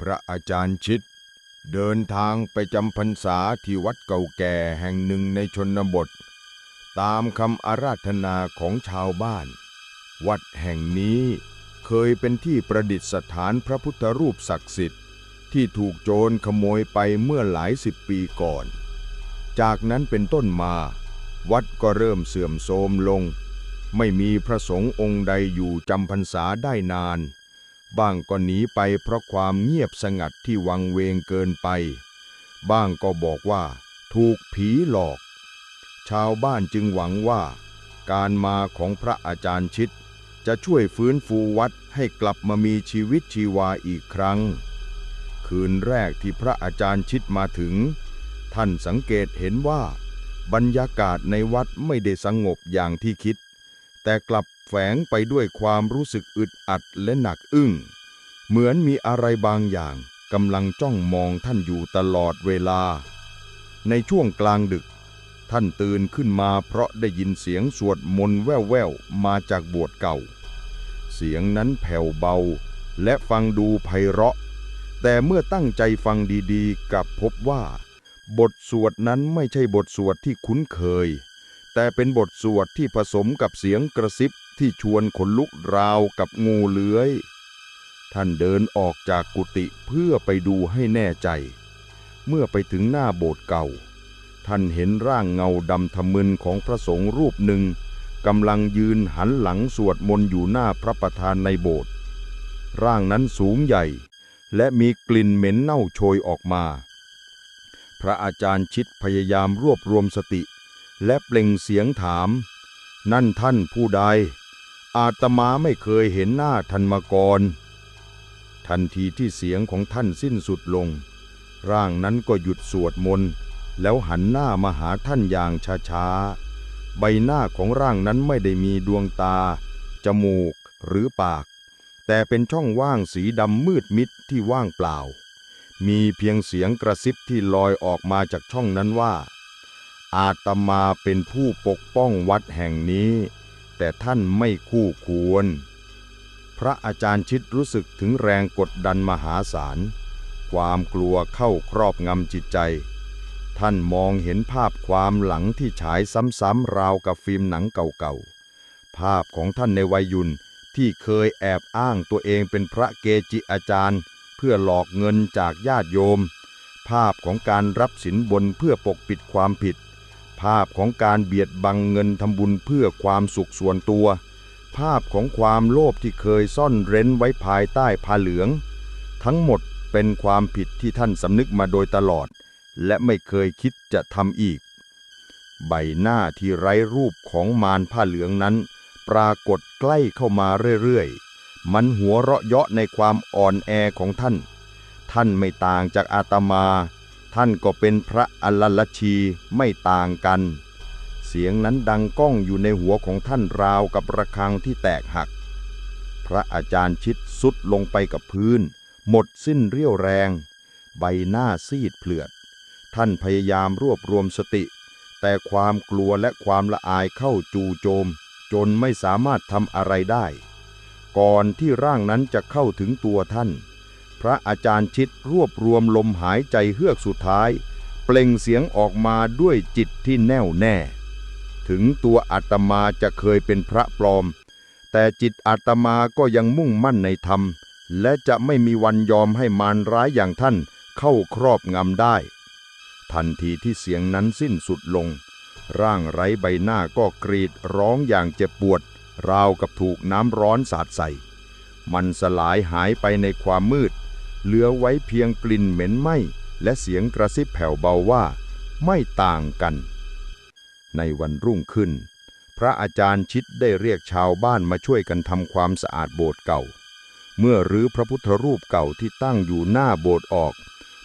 พระอาจารย์ชิด เดินทางไปจำพรรษาที่วัดเก่าแก่แห่งหนึ่งในชนบท ตามคำอาราธนาของชาวบ้าน วัดแห่งนี้เคยเป็นที่ประดิษฐานพระพุทธรูปศักดิ์สิทธิ์ ที่ถูกโจรขโมยไปเมื่อหลายสิบปีก่อน จากนั้นเป็นต้นมา วัดก็เริ่มเสื่อมโทรมลง ไม่มีพระสงฆ์องค์ใดอยู่จำพรรษาได้นาน บ้างก็หนีไปเพราะความเงียบสงัดที่วังเวงเกินไป บ้างก็บอกว่า ถูกผีหลอก ชาวบ้านจึงหวังว่า การมาของพระอาจารย์ชิด จะช่วยฟื้นฟูวัดให้กลับมามีชีวิตชีวาอีกครั้ง คืนแรกที่พระอาจารย์ชิดมาถึง ท่านสังเกตเห็นว่า บรรยากาศในวัดไม่ได้สงบอย่างที่คิด แต่กลับ แฝงไปด้วยความรู้สึกอึดอัดและหนักอึ้ง เหมือนมีอะไรบางอย่างกำลังจ้องมองท่านอยู่ตลอดเวลา ในช่วงกลางดึก ท่านตื่นขึ้นมาเพราะได้ยินเสียงสวดมนต์แว่วๆมาจากบสถ์เก่า เสียงนั้นแผ่วเบาและฟังดูไพเราะ แต่เมื่อตั้งใจฟังดีๆกลับพบว่า บทสวดนั้นไม่ใช่บทสวดที่คุ้นเคย แต่เป็นบทสวดที่ผสมกับเสียงกระซิบ ที่ชวนขนลุกราวกับงูเลื้อย ท่านเดินออกจากกุฏิเพื่อไปดูให้แน่ใจ เมื่อไปถึงหน้าโบสถ์เก่า ท่านเห็นร่างเงาดำทะมึนของพระสงฆ์รูปหนึ่งกำลังยืนหันหลังสวดมนต์อยู่หน้าพระประธานในโบสถ์ร่างนั้นสูงใหญ่ และมีกลิ่นเหม็นเน่าโชยออกมา พระอาจารย์ชิดพยายามรวบรวมสติ และเปล่งเสียงถาม นั่นท่านผู้ใด อาตมาไม่เคยเห็นหน้าท่านมาก่อน ทันทีที่เสียงของท่านสิ้นสุดลง ร่างนั้นก็หยุดสวดมนต์แล้วหันหน้ามาหาท่านอย่างช้าๆ ใบหน้าของร่างนั้นไม่ได้มีดวงตา จมูกหรือปาก แต่เป็นช่องว่างสีดำมืดมิดที่ว่างเปล่า มีเพียงเสียงกระซิบที่ลอยออกมาจากช่องนั้นว่า อาตมาเป็นผู้ปกป้องวัดแห่งนี้ แต่ท่านไม่คู่ควร พระอาจารย์ชิดรู้สึกถึงแรงกดดันมหาศาล ความกลัวเข้าครอบงำจิตใจ ท่านมองเห็นภาพความหลังที่ฉายซ้ำๆราวกับฟิล์มหนังเก่าๆ ภาพของท่านในวัยยุนที่เคยแอบอ้างตัวเองเป็นพระเกจิอาจารย์ เพื่อหลอกเงินจากญาติโยม ภาพของการรับสินบนเพื่อปกปิดความผิด ภาพของการเบียดบังเงินทำบุญเพื่อความสุขส่วนตัว ภาพของความโลภที่เคยซ่อนเร้นไว้ภายใต้ผ้าเหลือง ทั้งหมดเป็นความผิดที่ท่านสำนึกมาโดยตลอด และไม่เคยคิดจะทำอีก ใบหน้าที่ไร้รูปของมารผ้าเหลืองนั้น ปรากฏใกล้เข้ามาเรื่อยๆ มันหัวเราะเยาะในความอ่อนแอของท่าน ท่านไม่ต่างจากอาตมา ท่านก็เป็นพระอลลชีไม่ต่างกัน เสียงนั้นดังก้องอยู่ในหัวของท่านราวกับระฆังที่แตกหัก พระอาจารย์ชิดสุดลงไปกับพื้น หมดสิ้นเรี่ยวแรง ใบหน้าซีดเผลือด ท่านพยายามรวบรวมสติ แต่ความกลัวและความละอายเข้าจูโจม จนไม่สามารถทำอะไรได้ ก่อนที่ร่างนั้นจะเข้าถึงตัวท่าน พระอาจารย์ชิดรวบรวมลมหายใจเฮือกสุดท้าย เปล่งเสียงออกมาด้วยจิตที่แน่วแน่ ถึงตัวอาตมาจะเคยเป็นพระปลอม แต่จิตอาตมาก็ยังมุ่งมั่นในธรรม และจะไม่มีวันยอมให้มารร้ายอย่างท่านเข้าครอบงำได้ ทันทีที่เสียงนั้นสิ้นสุดลง ร่างไร้ใบหน้าก็กรีดร้องอย่างเจ็บปวด ราวกับถูกน้ำร้อนสาดใส่ มันสลายหายไปในความมืด เหลือไว้เพียงกลิ่นเหม็นไหม้และเสียงกระซิบแผ่วเบาว่า ไม่ต่างกัน ในวันรุ่งขึ้น พระอาจารย์ชิดได้เรียกชาวบ้านมาช่วยกันทำความสะอาดโบสถ์เก่า เมื่อรื้อพระพุทธรูปเก่าที่ตั้งอยู่หน้าโบสถ์ออก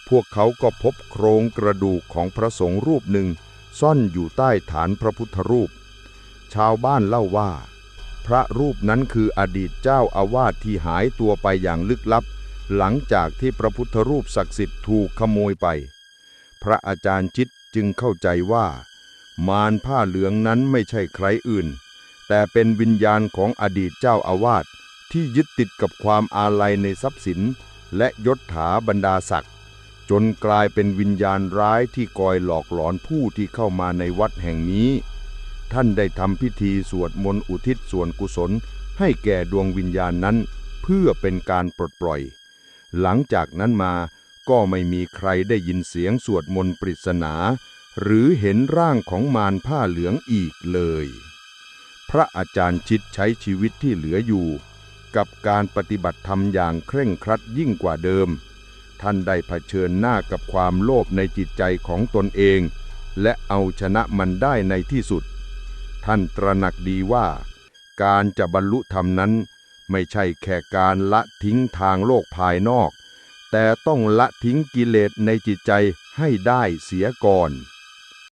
พวกเขาก็พบโครงกระดูกของพระสงฆ์รูปหนึ่ง ซ่อนอยู่ใต้ฐานพระพุทธรูป ชาวบ้านเล่าว่า พระรูปนั้นคืออดีตเจ้าอาวาสที่หายตัวไปอย่างลึกลับ หลังจากที่พระพุทธรูปศักดิ์สิทธิ์ถูกขโมยไป พระอาจารย์ชิดจึงเข้าใจว่า มารผ้าเหลืองนั้นไม่ใช่ใครอื่น แต่เป็นวิญญาณของอดีตเจ้าอาวาสที่ยึดติดกับความอาลัยในทรัพย์สิน และยศถาบรรดาศักดิ์จนกลายเป็นวิญญาณร้ายที่คอยหลอกหลอนผู้ที่เข้ามาในวัดแห่งนี้ ท่านได้ทำพิธีสวดมนต์อุทิศส่วนกุศลให้แก่ดวงวิญญาณนั้น เพื่อเป็นการปลดปล่อย หลังจากนั้นมาก็ไม่มีใครได้ยินเสียงสวดมนต์ปริศนา หรือเห็นร่างของมารผ้าเหลืองอีกเลย พระอาจารย์ชิดใช้ชีวิตที่เหลืออยู่ กับการปฏิบัติธรรมอย่างเคร่งครัดยิ่งกว่าเดิม ท่านได้เผชิญหน้ากับความโลภในจิตใจของตนเอง และเอาชนะมันได้ในที่สุด ท่านตระหนักดีว่า การจะบรรลุธรรมนั้น ไม่ใช่แค่การละทิ้งทางโลกภายนอก แต่ต้องละทิ้งกิเลสในจิตใจให้ได้เสียก่อน